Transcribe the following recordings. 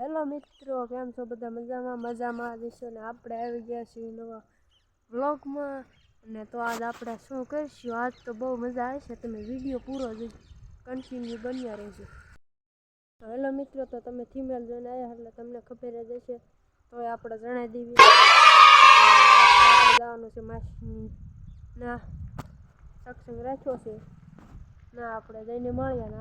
Hello મિત્રો, કેમ છો બધા મજામાં? મજામાં જઈશું ને? આપણે આવી ગયા છીએ નવા વ્લોગમાં. અને તો આજ આપણે શું કરીશું? આજ તો બહુ મજા આવશે તમે વીડિયો પૂરો જ કન્ટિન્યુ બન્યા રહેજો. હેલો મિત્રો, તો તમે થીમેલ જોઈને આવ્યા એટલે તમને ખબર જ હશે. તો આપણે જણાવી દેવી જવાનું છે માસી ના, સત્સંગ રાખ્યો છે. ના, આપણે જઈને મળ્યા ને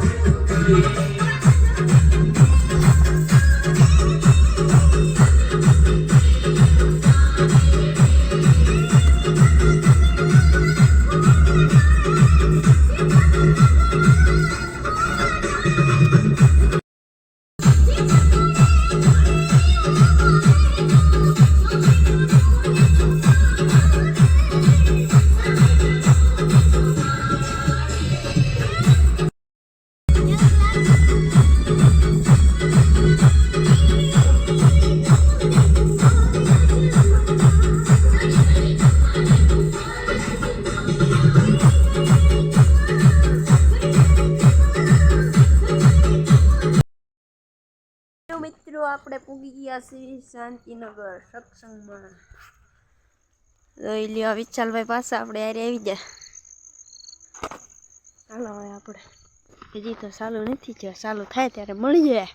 હેલો આપણે પૂગી ગયા છીએ શાંતિનગર, સત્સંગમાં. જોઈ લ્યો, વિશાલભાઈ પાસે આપણે યારે આવી ગયા. ચાલો હવે આપણે. હજી તો ચાલુ નથી થયો. ચાલુ થાય ત્યારે મળીએ જાય.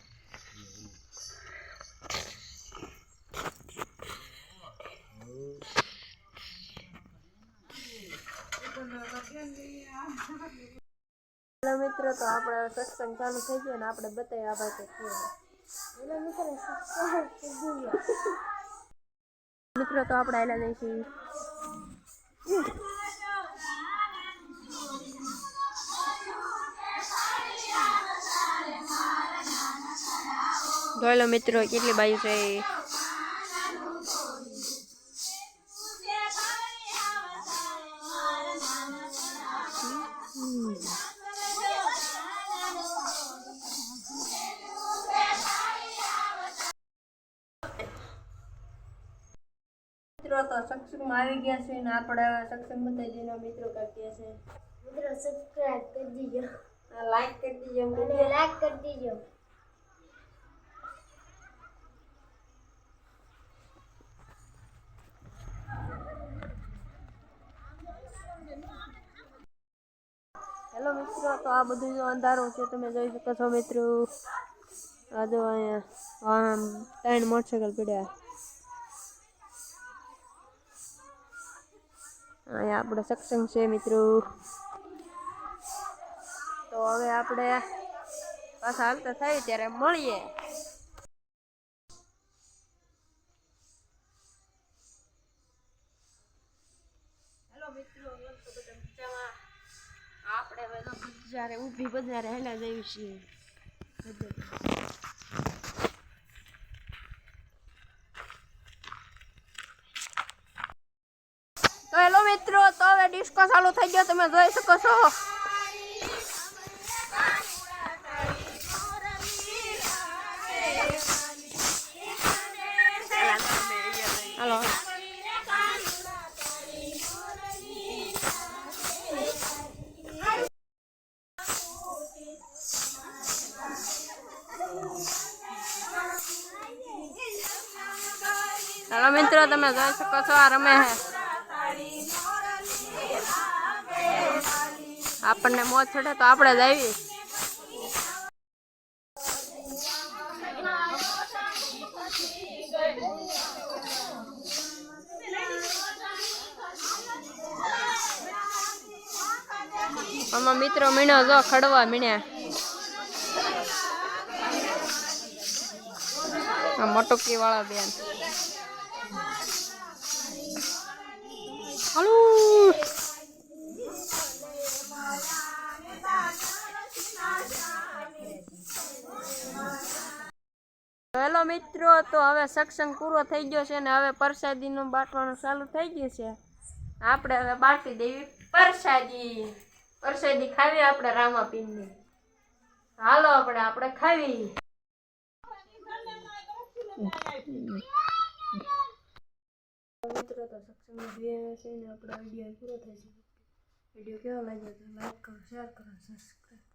મિત્રો, તો આપણે સત્સંગ ચાલુ થઈ ગયો ને આપણે બતાવી આ ભાઈ કે મિત્રો તો આપણે આવેલા જઈશું. જોઈ લો મિત્રો કેટલી બાજુ છે મિત્રો તો સત્સંગમાં આવી ગયા છે ને આપણા સત્સંગ બતાવી દઈને મિત્રો કરતી છે. મિત્રો સબસ્ક્રાઇબ કરી દીજો. લાઈક કરી દીજો અને લાઈક કરી દીજો. હેલો મિત્રો તો આ બધું જો અંધારું છે તમે જોઈ શકો છો મિત્રો. આ જો અહીંયા ત્રણ મોટરસાયકલ પડ્યા. અહીંયા આપણે સત્સંગ છે મિત્રો. તો હવે આપણે પાછા હાલતા થાય ત્યારે મળીએ. બધા આપણે હવે બજારે ઊભી બજારે હેલા જઈએ છીએ તો હેલો મિત્રો, તો હવે ડિસ્કો ચાલુ થઈ ગયો, તમે જોઈ શકો છો. હાલો. હાલો મિત્રો, તમે જોઈ શકો છો, આ રમે હે આપણને મોત ચડે તો આપણે જ આવીએ. આમાં મિત્રો મીણો જો ખડવા મીણ્યા. મટકી વાળા બેન. હાલો. મિત્રો, તો હવે સત્સંગ પૂરો થઈ ગયો છે ને હવે પ્રસાદીનું બાંટવાનું ચાલુ થઈ ગયું છે. આપણે હવે બાંટી દેવી પ્રસાદી. પ્રસાદી ખાવી આપણે રામાપીરની હાલો આપણે આપણે ખાવી. મિત્રો, તો સત્સંગ છે ને, આપણે વીડિયો પૂરો થાય છે. વીડિયો કેવો લાગ્યો લાઈક કરો, શેર કરો સબસ્ક્રાઈબ